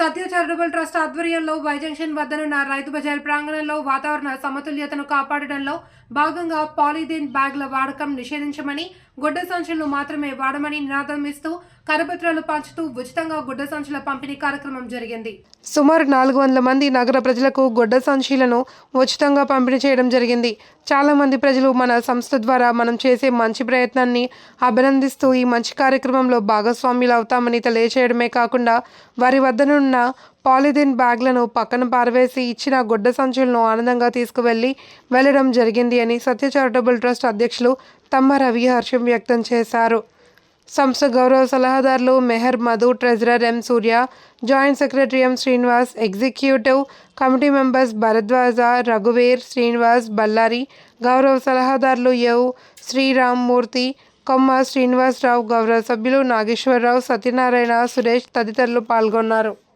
సత్య charitable trust ఆధ్వర్యంలో Y junction వద్దనున్న రైతు బజార్ ప్రాంగణంలో వాతావరణ సమతుల్యతను కాపాడడంలో భాగంగా పాలిథీన్ బ్యాగ్ల వాడకం నిషేధించమని గుడ్డ సంచులను మాత్రమే వాడమని నినాదం ఇస్తూ కరపత్రాలు పంచుతూ ఉచితంగా గుడ్డ సంచుల పంపిణీ కార్యక్రమం జరిగింది. సుమారు నాలుగు వందల మంది నగర ప్రజలకు గుడ్డ సంచులను ఉచితంగా పంపిణీ చేయడం జరిగింది. చాలామంది ప్రజలు మన సంస్థ ద్వారా మనం చేసే మంచి ప్రయత్నాన్ని అభినందిస్తూ ఈ మంచి కార్యక్రమంలో భాగస్వామ్యులు అవుతామని తెలియచేయడమే కాకుండా వారి వద్దనున్న పాలిథిన్ బ్యాగ్లను పక్కన పారవేసి ఇచ్చిన గుడ్డ సంచులను ఆనందంగా తీసుకువెళ్ళి వెళ్ళడం జరిగింది అని సత్య చారిటబుల్ ట్రస్ట్ అధ్యక్షులు తమ్మ రవి హర్షం వ్యక్తం చేశారు. సంస్థ గౌరవ సలహాదారులు Mehar Madhu treasurer M Surya joint secretary M Srinivas executive committee members Bharadwaj రఘువీర్ Srinivas Ballari గౌరవ సలహాదారులు యవ్ శ్రీరామ్ మూర్తి కొమ్మ శ్రీనివాసరావు గౌరవ సభ్యులు నాగేశ్వరరావు సత్యనారాయణ సురేష్ తదితరులు పాల్గొన్నారు.